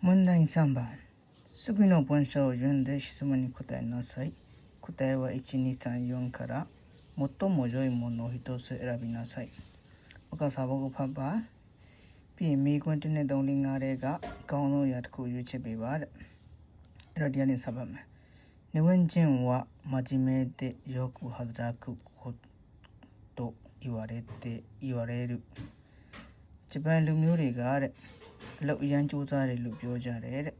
問題3番次の文章を読んで質問に答えなさい答えは1234から最も良いものを一つ選びなさい岡စာဘုတ်ဖတ်ပါပြီးရင်မိကွန်းတစ်နဲ့3 4 5တဲ့ကအကောင်းဆုံးအရာတစ်ခုရွေးချယ်ပေးပါတဲ့အဲ့တော့ဒီကနေဆက်ပါမယ်နေဝင်ချင်းは真面目でよく働くこと言われて言われるဂျပန်လူမျိုးတွေကတဲ့ အလုပ်အရန်စူးစမ်းတယ်လို့ပြောကြတယ်တဲ့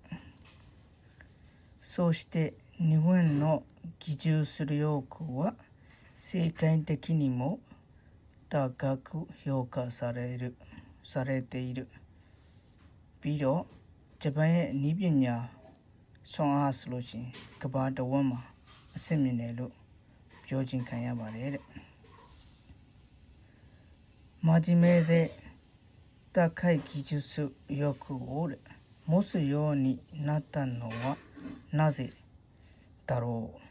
そして日本の技術力は世界的にも高く評価されるされているပြီးတော့ဂျပန်ရဲ့အနည်းပညာဆွမ်းအားဆိုလို့ရှိရင်ကမ္ဘာတစ်ဝန်းမှာအဆင့်မြင့်တယ်လို့ပြောခြင်းခံရပါတယ်တဲ့မာဂျီမဲတဲ့ 高い技術力を持つようになったのはなぜだろう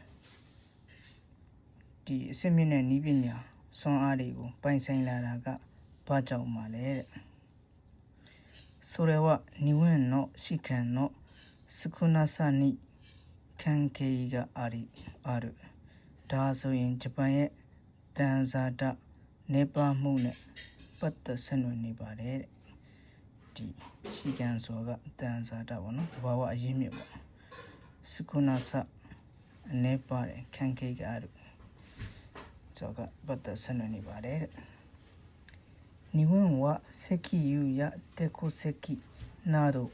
ဒီအစစ်မြင့်တဲ့ဤပညာစွမ်းအားတွေကိုပိုင်ဆိုင်လာတာကဘာကြောင့်မှလဲတဲ့それは日本の試験の少なさに関係がありあるဒါဆိုရင်ဂျပန်ရဲ့တန်ဇာတနေပါမှုနဲ့ပတ်သက်ဆက်နွယ်နေပါတယ် တဲ့ဒီရှိကန်ဆိုတာကတန်ဇာတပေါ့နော်သဘာဝအရင်းမြစ်ပေါ့စကုနာဆအနေပါတယ်ခံခေကအားဆိုကပတ်သက်ဆက်နွယ်နေပါတယ်တဲ့日本は石油や鉄石など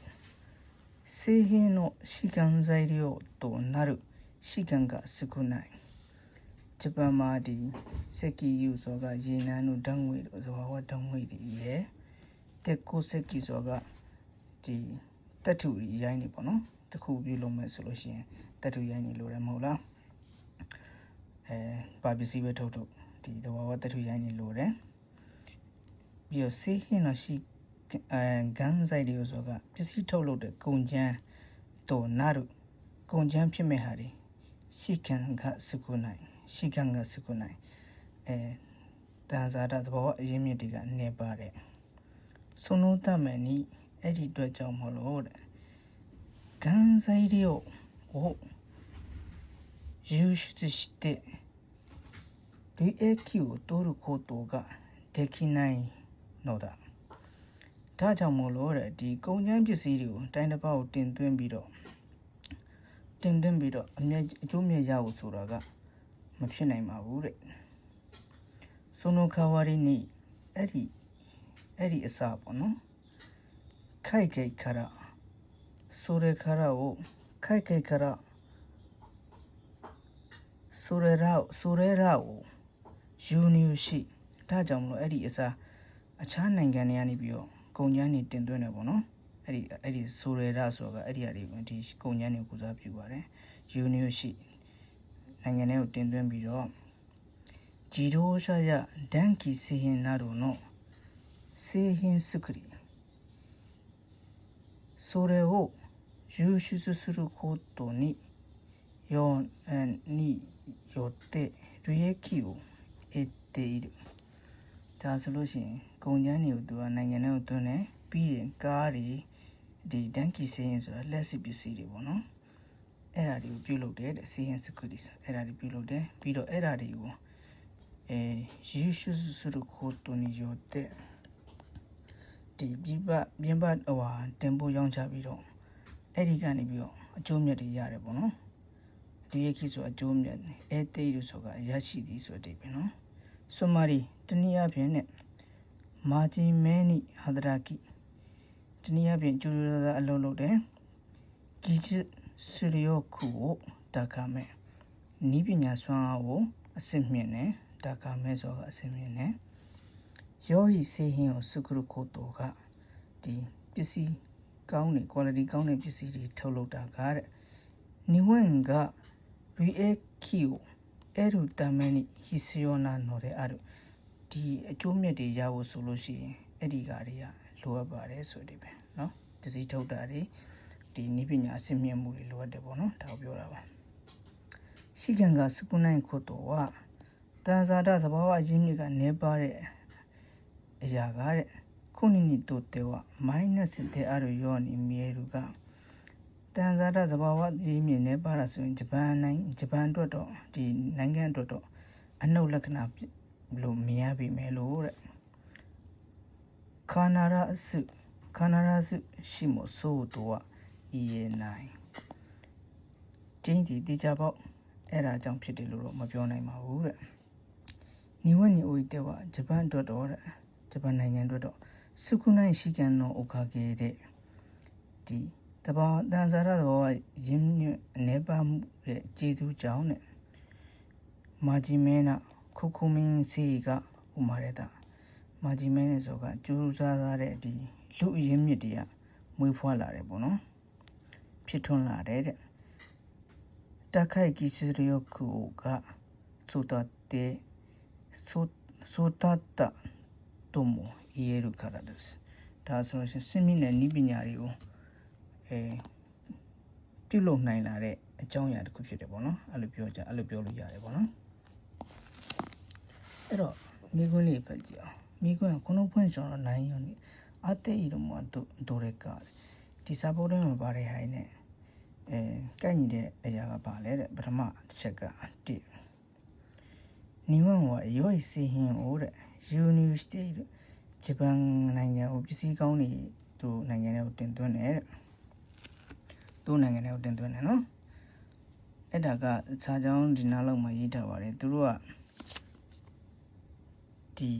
製品の資源材料となる資源が少ないဂျပန်မှာဒီစက်ကီယူဆိုတာကရေနံတို့ဓာတ်ငွေတို့သဘာဝဓာတ်ငွေတွေရယ် တက်ကိုစက်ကီဆိုတာကဒီတက်ထူကြီးရိုင်းနေပေါ့နော်တခုပြုလုပ်မယ်ဆိုလို့ရှိရင်တက်ထူရိုင်းနေလို့ရမဟုတ်လားအဲပါပစ္စည်းပဲထုတ်ထုတ်ဒီသဘာဝတက်ထူရိုင်းနေလို့တယ်ပြီးတော့ဆေးဟင်းတော့ရှိအဲဂန်းဆိုင်တွေဆိုတာကပစ္စည်းထုတ်လုပ်တဲ့ကုန်ကျန်းတို့နာတို့ကုန်ကျန်းဖြစ်မဲ့ဟာတွေရှိခံကစကုနိုင်ရှိခံကစကုနိုင်အဲတန်ဇာတာသဘောအရင်းမြစ်တွေကနေပါတ ယ်そのためにအဲ့ဒီအတွက်ကြောင့်မလို့တဲ့原材料を輸出して利益を取ることができないのだဒါကြောင့်မို့လို့တဲ့ဒီကုန်ကျန်းပစ္စည်းတွေကိုတိုင်းတစ်ပေါက်တင်သွင်းပြီးတော့တင်သွင်းပြီးတော့အမြတ်အကျိုးမြတ်ရဖို့ဆိုတာကမဖြစ်နိုင်ပါဘူးတဲ့その代わりにအဲ့ဒီ အဲ့ဒီအစပေါ့နော်ခိုက်ခိုက်ခရဆိုရခရကိုခိုက်ခိုက်ခရဆိုရရဆိုရရကိုယူနီရှိဒါကြောင့်မလို့အဲ့ဒီအစားအခြားနိုင်ငံတွေကနေပြီးတော့ကုန်ကျန်းတွေတင်သွင်းတယ်ပေါ့နော်အဲ့ဒီအဲ့ဒီဆိုရရဆိုတော့အဲ့ဒီအရာတွေဒီကုန်ကျန်းတွေကိုစားပြုပါတယ်ယူနီရှိနိုင်ငံတွေကိုတင်သွင်းပြီးတော့ဂျီဒိုရှာယဒန်ကီစီဟင်နာတို့နော် 製品作りそれを輸出することによえによって利益を得ているဒါဆိုလို့ရှိရင်ကုန်ကျန်းတွေကိုသူကနိုင်ငံထဲကိုသွင်းတယ်ပြီးရင်ကားတွေဒီတန်ကီစေးရင်ဆိုတာလက်စစ်ပစ္စည်းတွေပေါ့နော်အဲ့ဒါတွေကိုပြုတ်လုပ်တယ်တဲ့စေးရင်စကူဒီအဲ့ဒါတွေပြုတ်လုပ်တယ်ပြီးတော့အဲ့ဒါတွေကိုအဲယူရှုすることによって ဒီပြပပြပဟိုဟာတင်ပို့ရောင်းချပြီးတော့အဲ့ဒီကနေပြီးတော့အကျိုးမြတ်တွေရတယ်ပေါ့နော်ဒီရခိဆိုအကျိုးမြတ်အဲတေးလို့ဆိုတာရရှိသည်ဆိုတဲ့အပဲနော်ဆွမာရီတနည်းအားဖြင့်နဲ့မာဂျီမဲနီဟာဒရာကီတနည်းအားဖြင့်ကျိုးရသာအလုံးလုံးတယ်ဂီချစရီယိုခုကိုဒါကမဲနီးပညာစွမ်းအားကိုအစစ်မြင့်တယ်ဒါကမဲဆိုတော့အစစ်မြင့်တ ယောဟီစေဟင်ကိုစုကရုခိုတိုကဒီပစ္စည်းကောင်းတဲ့ quality ကောင်းတဲ့ပစ္စည်းတွေထုတ်လုပ်တာကတဲ့နိဝင်က react key ကိုအဲ့လိုတမ်းမင်းဟီစီယောနာနော်တဲ့အဲ့လိုဒီအကျိုးမြတ်တွေရဖို့ဆိုလို့ရှိရင်အဲ့ဒီကတွေကလိုအပ်ပါတယ်ဆိုဒီပဲเนาะပစ္စည်းထုတ်တာတွေဒီနိပညာအစင်မြင့်မှုတွေလိုအပ်တယ်ပေါ့နော်ဒါကိုပြောတာပါရှိကံကစကုနိုင်ခုတ်တော်ကတန်ဇာတသဘာဝအရင်းမြစ်ကနေပါတဲ့ အရာကတဲ့ခုနိနိတိုတေဝမိုင်းနက်စ်တဲ့အရရောနိမီရုကတန်ဇာတသဘာဝအရေးမြင့်နဲ့ပါတာဆိုရင်ဂျပန်နိုင်ဂျပန်အတွက်တော့ဒီနိုင်ငံအတွက်တော့အနှုတ်လက္ခဏာလို့မြင်ရပြီမယ်လို့တဲ့ခန္ဓာရအစုခန္ဓာရအစုရှိမို့ဆိုတော့ဤရဲ့နိုင်ကျင်းဒီတေချာပေါက်အဲ့ဒါကြောင့်ဖြစ်တယ်လို့တော့မပြောနိုင်ပါဘူးတဲ့နိဝတ်နိအိုတေဝဂျပန်အတွက်တော့တဲ့ ဂျပန်နိုင်ငံအတွက်တော့စုခုနိုင်ရှိကန်တော်ဥက္ကခဲ့တဲ့ဒီတဘာတန်စာရတော်ရင်းမြစ်အနေပါမှုရဲ့ကျေးဇူးကြောင့်နဲ့မာဂျီမဲနာခုခုမင်းစီကဥမာရတာမာဂျီမဲနဲ့ဆိုကကျူးစားစားတဲ့ဒီလူအရင်းမြစ်တွေကမွေးဖွားလာတယ်ပေါ့နော်ဖြစ်ထွန်းလာတယ်တဲ့တက်ခိုက်ကီစရယောကူကသုတတေသုတတ တို့မို့ EA ခါရတဲ့ဒါဆိုလို့ရှိရင်စင်မြင့်တဲ့ဤပညာတွေကိုအဲပြုလုပ်နိုင်လာတဲ့အကြောင်းအရာတစ်ခုဖြစ်တယ်ပေါ့နော်အဲ့လိုပြောကြအဲ့လိုပြောလို့ရတယ်ပေါ့နော်အဲ့တော့မိကွန်းလေးဖတ်ကြည့်အောင်မိကွန်းကခုနဖွင့်ကျွန်တော်နိုင်ရုံနဲ့အတဲ့ဤတော့မတို့ရကဒီစာပေါ်ထဲမှာပါတဲ့ဟိုင်းနဲ့အဲကန့်ညီတဲ့အရာကပါလဲတဲ့ပထမတစ်ချက်က1နိဝံဝရောဤစီဟင်ဩတဲ့ University လို့ဂျပန်နိုင်ငံကိုပစ္စည်းကောင်းတွေသူနိုင်ငံထဲကိုတင်သွင်းတယ်တဲ့သူနိုင်ငံထဲကိုတင်သွင်းတယ်နော်အဲ့ဒါကစာကြောင်းဒီနားလောက်မှာရေးထားပါတယ်သူတို့ကဒီ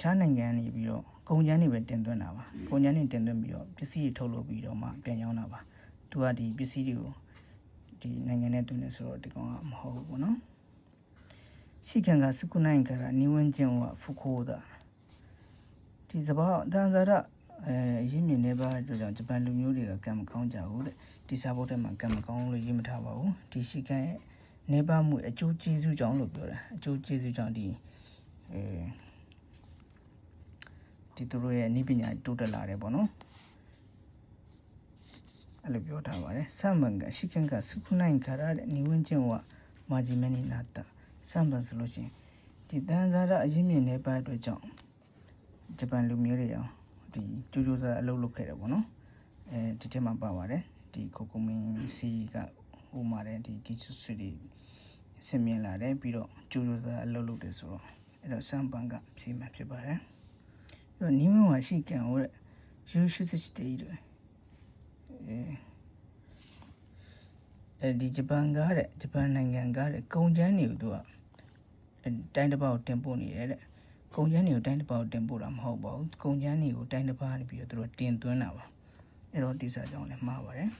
ခြားနိုင်ငံနေပြီးတော့ကုန်ကျန်းတွေပဲတင်သွင်းတာပါကုန်ကျန်းတွေတင်သွင်းပြီးတော့ပစ္စည်းတွေထုတ်လုပ်ပြီးတော့မှပြန်ရောင်းတာပါသူကဒီပစ္စည်းတွေကိုဒီနိုင်ငံထဲသွင်းနေဆိုတော့ဒီကောင်ကမဟုတ်ဘူးပေါ့နော် ရှိခံကစကုနိုင်ကရာနိဝင်းကျင်ဝဖူခိုးတာဒီသဘောတန်ဇာရအဲရင်းမြစ်နေပါတို့ကြောင့်ဂျပန်လူမျိုးတွေကကံမကောင်းကြဘူးတဲ့ဒီစာဖို့ထဲမှာကံမကောင်းလို့ရေးမထားပါဘူးဒီရှိခံရဲ့နေပါမှုအကျိုးကျေးဇူးကြောင့်လို့ပြောတာအကျိုးကျေးဇူးကြောင့်ဒီအဲဒီသူတို့ရဲ့နိပညာတိုးတက်လာတယ်ပေါ့နော်အဲ့လိုပြောထားပါတယ်ဆမ်ဘန်ကရှိခံကစုခုနိုင်ခါရတဲ့နိဝင်းချင်းဝမာဂျီမနီနာတာ ဆမ်ဘန်ဆိုလို့ချင်းဒီတန်ဇာရအရင်းမြစ်နေပါအတွက်ကြောင့်ဂျပန်လူမျိုးတွေအောင်ဒီကျူးကျူးစားအလုပ်လုပ်ခဲ့တယ်ပေါ့နော်အဲဒီထဲမှာပါပါတယ်ဒီကိုကိုမင်းစီကဟိုမှာတဲ့ဒီကီချူဆွေတွေဆင်မြင်လာတယ်ပြီးတော့ကျူးကျူးစားအလုပ်လုပ်တယ်ဆိုတော့အဲ့တော့ဆမ်ဘန်ကဖြေမှဖြစ်ပါတယ်ပြီးတော့နိမဝရှိကံဟိုတဲ့ယူရှိစချတေးတယ်အဲအဲဒီဂျပန်ကားတဲ့ဂျပန်နိုင်ငံကားတဲ့ကုန်ကျန်းတွေကိုသူက တိုင်းတစ်ပေါက်တင်ပို့နေတယ်တဲ့ကုန်ကျန်းတွေကိုတိုင်းတစ်ပေါက်တင်ပို့တာမဟုတ်ပါဘူးကုန်ကျန်းတွေကိုတိုင်းတစ်ပါးနေပြီးတော့သူတို့တင်သွင်းတာပါအဲ့တော့ဒီစာကြောင့်လည်းမှားပါတယ်